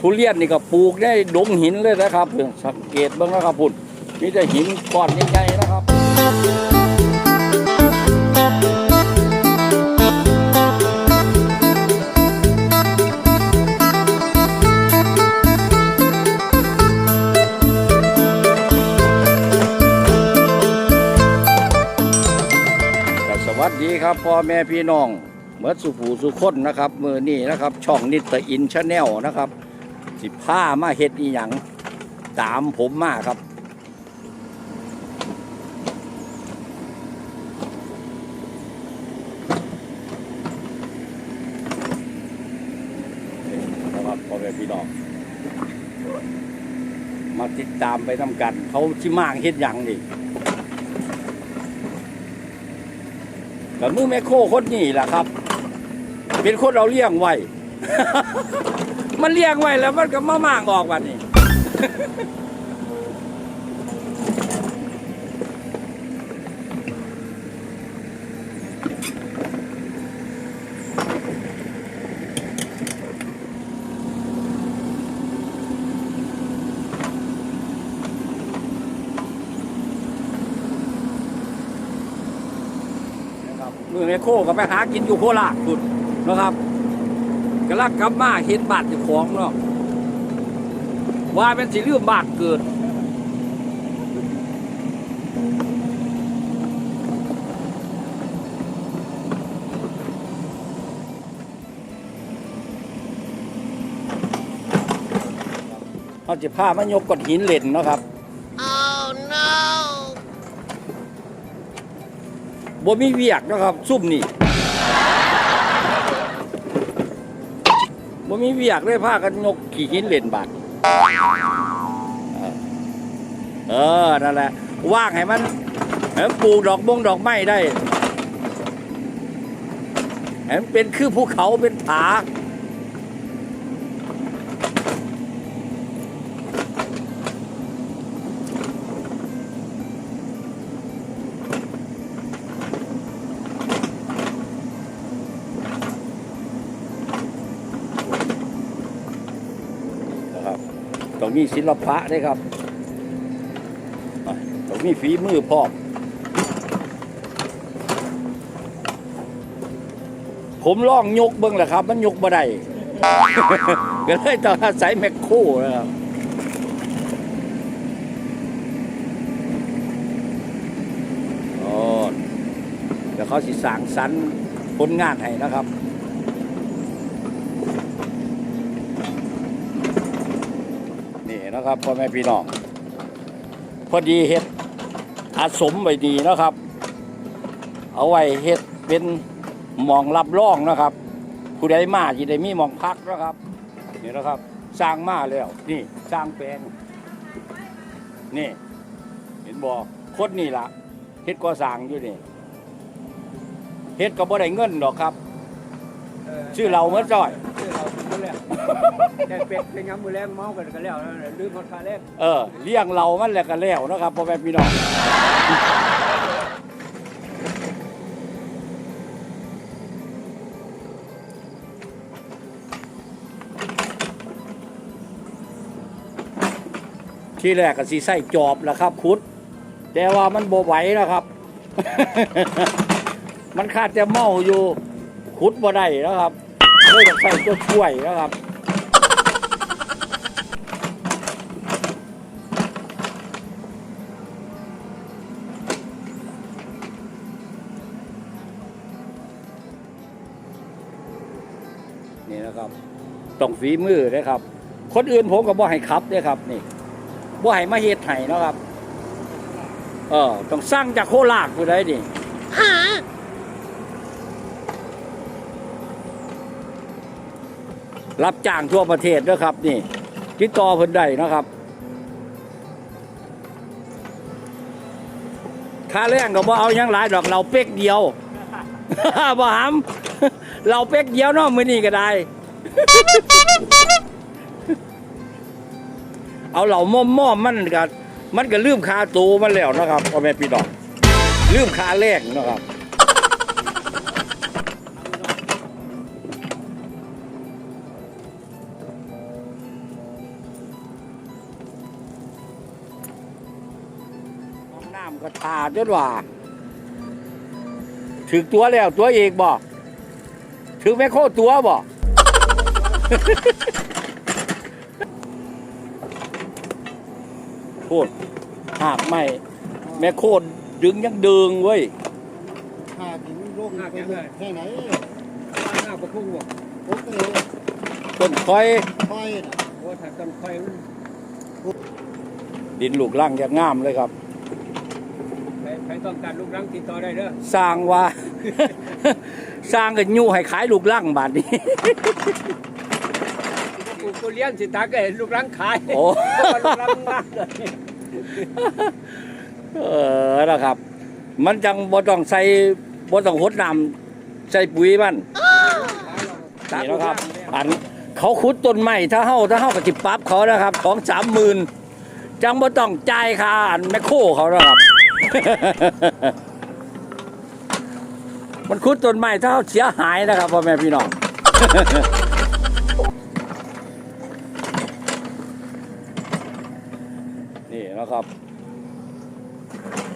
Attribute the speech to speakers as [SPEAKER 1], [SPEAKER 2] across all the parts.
[SPEAKER 1] ทุเรียนนี่ก็ปลูกได้ดงหินเลยนะครับเพิ่นสังเกตบ้างนะครับพุ่นมีแต่หินก้อนใหญ่ๆนะครับสวัสดีครับพ่อแม่พี่น้องเมื่อสุผูสุคนนะครับ มือนี้นะครับ ช่องนิตอินชาแนลนะครับ สิผ้ามาเฮ็ดอีหยังตามผมมาครับ นะครับพ่อแม่พี่น้อง มาติดตามไปทำกัน เขาชิมากเฮ็ดหยังนี่กับมือแม่โคคนนี้แหละครับ เป็นคนเราเลี้ยงไว้ มันเลี้ยงไว้แล้วมันก็มามากออกวันนี้นะครับมือแมโคก็ไปหากินอยู่โคราชสุดนะครับ กำลังกลับมาเห็นบาดเจ้าของเนาะว่าเป็นสิลืมบาดเกิดเขาจะพามายกก้อนหินเล่นเนาะครับ
[SPEAKER 2] Oh no!
[SPEAKER 1] บ่มีเวียกนะครับซุ่มนี่ บ่มีเวียกเลยพากันยกขี่หินเล่นบาดเออนั่นแหละว่างให้มันให้มันปลูกดอกบงดอกไม้ได้ให้มันเป็นคือภูเขาเป็นผา ต้องมีศิลปะด้วยครับต้องมีฝีมือพร้อมผมล่องยกเบิ้งแหละครับ มันยกบ่ได้ก็เลยต้องอาศัยแมคโครนะครับโอ้เดี๋ยวเขาสิสางสรรผลงานให้นะครับ นี่นะครับพ่อแม่พี่น้องพอดีเฮ็ดอาสมไว้ดีนะครับ เอาไว้เฮ็ดเป็นหมองรับรองนะครับผู้ใดมาที่ได้มีหมองพักนะครับนี่นะครับ สร้างมาแล้ว นี่สร้างแปลงนี่ เห็นบ่คนนี่ล่ะเฮ็ดก่อสร้างอยู่นี่เฮ็ดก็บ่ได้เงินดอกครับ ชื่อเราเมื่อจ้อย
[SPEAKER 3] ชื่อแรกแต่เป็ดเป็นยำมือแรงเมากันกันแล้วนะลืมหมดคาแรก
[SPEAKER 1] เออเลี้ยงเรามันแหละก็แล้วนะครับพ่อแม่พี่น้องที่แรกก็สีใส่จอบแหละครับคุด แต่ว่ามันโบไหวนะครับ มันขาดจะเมาอยู่คุดบ่ได้นะครับ เลยต้องใส่ตัวช่วยนะครับนี่นะครับต้องฝีมือนะครับ คนอื่นผมก็บ่ให้ขับเด้ครับ นี่บ่ให้มาเฮ็ดให้นะครับ เออต้องสร้างจากโคราชผู้ใดนี่ รับจ้างทั่วประเทศนะครับ นี่ ติดต่อเพิ่นได้นะครับ ค่าแรงก็บ่เอายังหลายดอกเราเป๊กเดียวบ่หำเราเป๊กเดียวเนาะมื้อนี้ก็ได้ เอาเหล่าม่อมม่อมมันก็มันก็ลืมคาตัวมันแล้วนะครับพ่อแม่พี่น้องลืมคาแรงนะครับ ก็ตาจนว่าถึงตัวแล้วตัวเอกบ่ถึงแม่โคตัวบ่โคตรหากไม่ แม่โคตรดึงยังดึงเว้ย
[SPEAKER 4] หากถึงโรคไปแค่ไหน
[SPEAKER 3] ว่าหน้าประพุ่งบ่
[SPEAKER 4] ผมก็เลย
[SPEAKER 1] ต้นคอย
[SPEAKER 4] ค่อยน่ะ
[SPEAKER 3] โอ้ถ้าต้นไฟมัน
[SPEAKER 1] ดินลูกล่างอย่างงามเลยครับ
[SPEAKER 3] ใครใครต้องการลูกรังติดต่อได้เด้อ
[SPEAKER 1] สร้างว่า สร้างกันยู่ให้ขายลูกล่างบาทนี้
[SPEAKER 3] ปลูกทุเรียนสิตาก็เห็นลูกรังขาย
[SPEAKER 1] โอ้
[SPEAKER 3] เพราะว่าลูกรังมากเลย
[SPEAKER 1] เออนะครับ มันจังบ่ต้องใส่บ่ต้องหดน้ำใส่ปุ๋ยมันนี่นะครับ อันเขาขุดต้นไม้ถ้าเฮาถ้าเฮาก็สิปรับเขานะครับ ของสามหมื่นจังบ่ต้องจ่ายค่าอันแมคโครเขานะครับ มันขุดต้นไม้ถ้าเาเสียหายนะครับพ่อแม่พี่น้องนี่นะครับ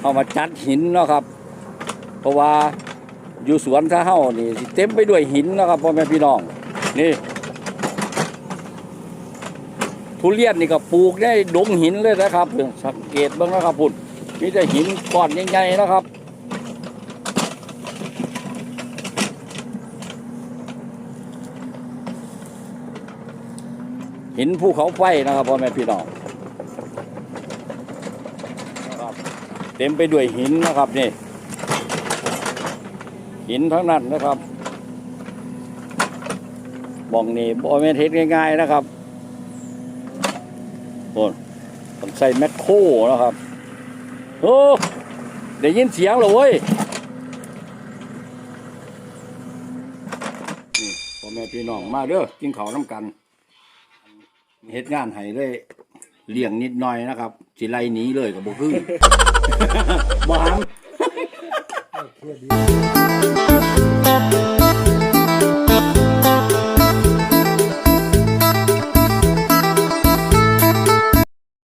[SPEAKER 1] เอามาจัดหินนะครับ เพราะว่าอยู่สวนท่าเฮ้านี่เต็มไปด้วยหินนะครับพ่อแม่พี่น้อง นี่ ทุเรียนนี่ก็ปลูกได้ดงหินเลยนะครับสังเกตบ้างนะครับพุ่น มีแต่หินก้อนใหญ่ๆนะครับ หินภูเขาไฟนะครับพ่อแม่พี่น้องนะครับเต็มไปด้วยหินนะครับนี่ หินทั้งนั้นนะครับบ่องนี่บ่แม่นเฮ็ดง่ายๆนะครับโอ้ต้องใส่แมคโครนะครับ โอ้ได้ยินเสียงเหรอเว้ยนี่พ่อแม่พี่น้องมาเด้อกินข้าวน้ำกันเฮ็ดงานให้เลยเลี้ยงนิดหน่อยนะครับ สิไลหนีเลยกับบ่คือบ่หัง